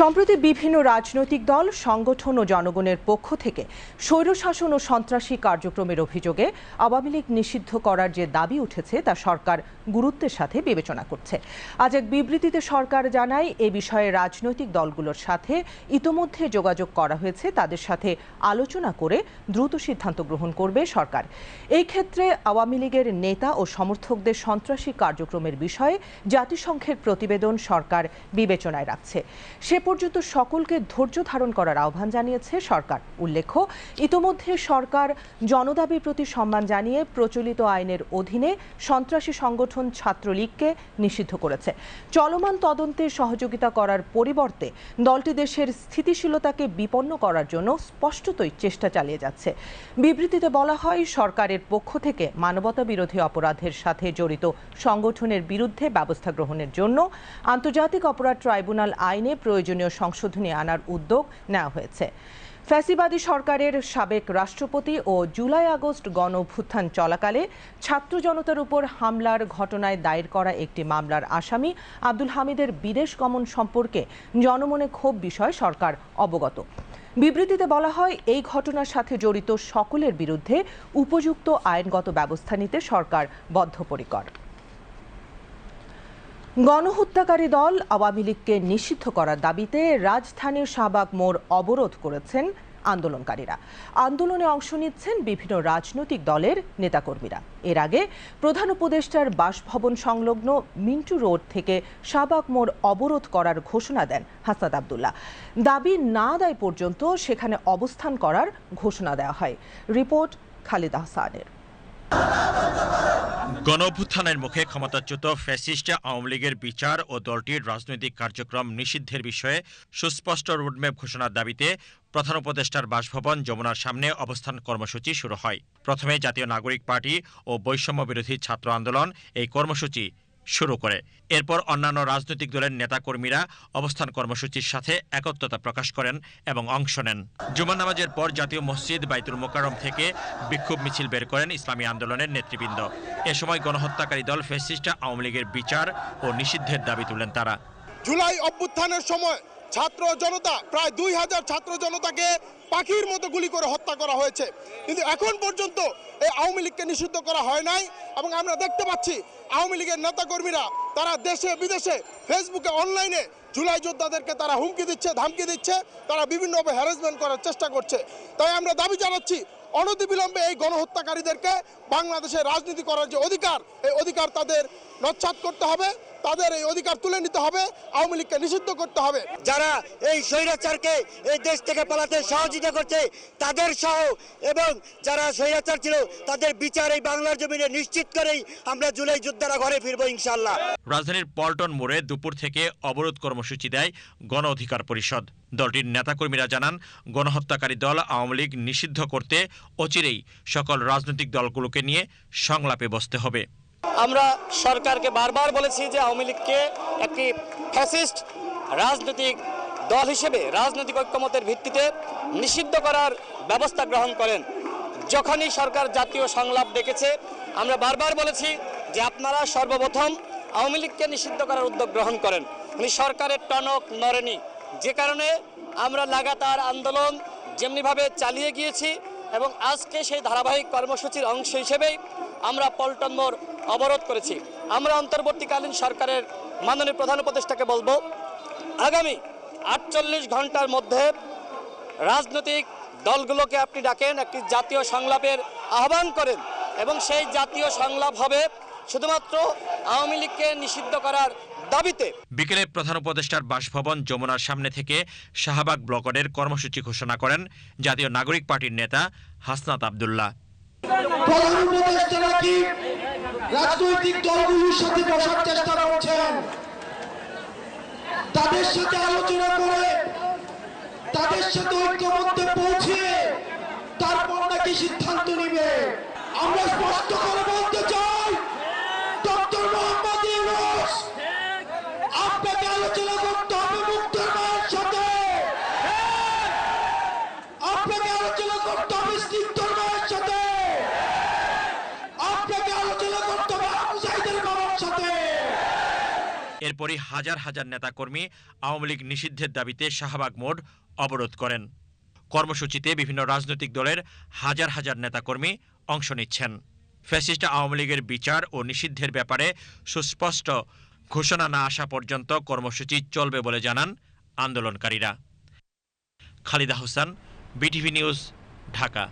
সম্প্রতি বিভিন্ন রাজনৈতিক দল, সংগঠন ও জনগণের পক্ষ থেকে স্বৈরশাসন ও সন্ত্রাসী কার্যক্রমের অভিযোগে আওয়ামী লীগ নিষিদ্ধ করার যে দাবি উঠেছে তা সরকার গুরুত্বের সাথে বিবেচনা করছে। আজ এক বিবৃতিতে সরকার জানায়, এ বিষয়ে রাজনৈতিক দলগুলোর সাথে ইতোমধ্যে যোগাযোগ করা হয়েছে। তাদের সাথে আলোচনা করে দ্রুত সিদ্ধান্ত গ্রহণ করবে সরকার। এই ক্ষেত্রে আওয়ামী লীগের নেতা ও সমর্থকদের সন্ত্রাসী কার্যক্রমের বিষয়ে জাতিসংঘের প্রতিবেদন সরকার বিবেচনায় রাখছে। সে পর্যন্ত সকলকে ধৈর্য ধারণ করার আহ্বান জানিয়েছে সরকার। উল্লেখ্য, ইতোমধ্যে সরকার জনদাবির প্রতি সম্মান জানিয়ে প্রচলিত আইনের অধীনে সন্ত্রাসী সংগঠন ছাত্রলীগকে নিষিদ্ধ করেছে। চলমান তদন্তে সহযোগিতা করার পরিবর্তে দলটি দেশের স্থিতিশীলতাকে বিপন্ন করার জন্য স্পষ্টতই চেষ্টা চালিয়ে যাচ্ছে। বিবৃতিতে বলা হয়, সরকারের পক্ষ থেকে মানবতা বিরোধী অপরাধের সাথে জড়িত সংগঠনের বিরুদ্ধে ব্যবস্থা গ্রহণের জন্য আন্তর্জাতিক অপরাধ ট্রাইব্যুনাল আইনে প্রয়োজনীয় সংশোধনী আনার উদ্যোগ নেওয়া হয়েছে। ফ্যাসিবাদী সরকারের সাবেক রাষ্ট্রপতি ও জুলাই আগস্ট গণ অভ্যুত্থান চলাকালে ছাত্র জনতার উপর হামলার ঘটনায় দায়ের করা একটি মামলার আসামি আব্দুল হামিদের বিদেশ গমন সম্পর্কে জনমনে ক্ষোভ বিষয়ে সরকার অবগত। বিবৃতিতে বলা হয়, এই ঘটনার সাথে জড়িত সকলের বিরুদ্ধে উপযুক্ত আইনগত ব্যবস্থা নিতে সরকার বদ্ধপরিকর। গণহত্যাকারী দল আওয়ামী লীগকে নিষিদ্ধ করার দাবিতে রাজধানীর শাহবাগ মোড় অবরোধ করেছেন আন্দোলনকারীরা। আন্দোলনে অংশ নিচ্ছেন বিভিন্ন রাজনৈতিক দলের নেতাকর্মীরা। এর আগে প্রধান উপদেষ্টার বাসভবন সংলগ্ন মিন্টু রোড থেকে শাহবাগ মোড় অবরোধ করার ঘোষণা দেন হাসাদ আবদুল্লাহ। দাবি না দেয় পর্যন্ত সেখানে অবস্থান করার ঘোষণা দেওয়া হয়। রিপোর্ট খালিদ আহসানের গণঅভ্যুত্থানের মুখে ক্ষমতাচ্যুত ফ্যাসিস্ট আওয়ামী লীগের বিচার ও দলটির রাজনৈতিক কার্যক্রম নিষিদ্ধের বিষয়ে সুস্পষ্ট রোডম্যাপ ঘোষণার দাবিতে প্রধান উপদেষ্টার বাসভবন যমুনার সামনে অবস্থান কর্মসূচি শুরু হয়। প্রথমে জাতীয় নাগরিক পার্টি ও বৈষম্য বিরোধী ছাত্র আন্দোলন এই কর্মসূচি শুরু করে। এরপর অন্যান্য রাজনৈতিক দলের নেতাকর্মীরা অবস্থান কর্মসূচির সাথে একত্রতা প্রকাশ করেন এবং অংশ নেন। জুমা নামাজের পর জাতীয় মসজিদ বাইতুল মোকারম থেকে বিক্ষোভ মিছিল বের করেন ইসলামী আন্দোলনের নেতৃবৃন্দ। এ সময় গণহত্যাকারী দল ফেসিস্ট আওয়ামী লীগের বিচার ও নিষিদ্ধের দাবি তুলেন তারা। জুলাই অভ্যুত্থানের সময় ছাত্র জনতা, প্রায় দুই হাজার ছাত্র জনতাকে পাখির মতো গুলি করে হত্যা করা হয়েছে। কিন্তু এখন পর্যন্ত এই আওয়ামী লীগকে নিষিদ্ধ করা হয় নাই এবং আমরা দেখতে পাচ্ছি আওয়ামী লীগের নেতাকর্মীরা তারা দেশে, বিদেশে ফেসবুকে অনলাইনে জুলাই যোদ্ধাদেরকে তারা হুমকি দিচ্ছে, ধামকি দিচ্ছে, তারা বিভিন্নভাবে হ্যারাসমেন্ট করার চেষ্টা করছে। তাই আমরা দাবি জানাচ্ছি, অনতিবিলম্বে এই গণহত্যাকারীদেরকে বাংলাদেশে রাজনীতি করার যে অধিকার, এই অধিকার তাদের নচ্ছাদ করতে হবে। তাদের এই অধিকার তুলে নিতে হবে আওয়ামী লীগকে নিষিদ্ধ করতে হবে। যারা এই স্বৈরাচারকে এই দেশ থেকে পালাতে সহযোগিতা করছে তাদের সহ এবং যারা স্বৈরাচার ছিল তাদের বিচার এই বাংলার জমিনে নিশ্চিত করেই আমরা জুলাই যোদ্ধারা ঘরে ফিরবো ইনশাল্লাহ রাজধানীর পল্টন মোড়ে দুপুর থেকে অবরোধ কর্মসূচি দেয় গণ অধিকার পরিষদ। দলটির নেতাকর্মীরা জানান গণহত্যাকারী দল আওয়ামী লীগ নিষিদ্ধ করতে অচিরেই সকল রাজনৈতিক দলগুলোকে নিয়ে সংলাপে বসতে হবে। আমরা সরকারকে বারবার বলেছি যে আওয়ামী লীগকে একটি ফ্যাসিস্ট রাজনৈতিক দল হিসেবে, রাজনৈতিক ঐক্যমতের ভিত্তিতে নিষিদ্ধ করার ব্যবস্থা গ্রহণ করেন। যখনই সরকার জাতীয় সংলাপ ডেকেছে, আমরা বারবার বলেছি যে আপনারা সর্বপ্রথম আওয়ামী লীগকে নিষিদ্ধ করার উদ্যোগ গ্রহণ করেন। উনি সরকারের টনক নড়েনি। যে কারণে আমরা লাগাতার আন্দোলন যেমনিভাবে চালিয়ে গিয়েছি এবং আজকে সেই ধারাবাহিক কর্মসূচির অংশ হিসেবেই আমরা পল্টন মোড় অবরোধ করেছি। আমরা অন্তর্বর্তীকালীন সরকারের মাননীয় প্রধান উপদেষ্টাকে বলব আগামী আটচল্লিশ ঘণ্টার মধ্যে রাজনৈতিক দলগুলোকে আপনি ডাকেন একটি জাতীয় সংলাপের আহ্বান করেন এবং সেই জাতীয় সংলাপ হবে শুধুমাত্র আওয়ামী লীগকে নিষিদ্ধ করার দাবিতে। বিকেলে প্রধান উপদেষ্টার বাসভবন যমুনার সামনে থেকে শাহবাগ ব্লকের কর্মসূচি ঘোষণা করেন জাতীয় নাগরিক পার্টির নেতা হাসনাত আবদুল্লাহ। রাজনৈতিক দলগুলোর সাথে বসার চেষ্টা করছেন। তাদের সাথে আলোচনা করে, তাদের সাথে ঐক্যমত্যে পৌঁছে তারপর নাকি সিদ্ধান্ত নিবে। আমরা স্পষ্ট করে বলতে চাই এরপরই হাজার হাজার নেতাকর্মী আওয়ামী লীগ নিষিদ্ধের দাবিতে শাহবাগ মোড় অবরোধ করেন। কর্মসূচিতে বিভিন্ন রাজনৈতিক দলের হাজার হাজার নেতাকর্মী অংশ নিচ্ছেন। ফ্যাসিস্ট আওয়ামী লীগের বিচার ও নিষিদ্ধের ব্যাপারে সুস্পষ্ট ঘোষণা না আসা পর্যন্ত কর্মসূচি চলবে বলে জানান আন্দোলনকারীরা। Khalida Hossain, BTV news, Dhaka.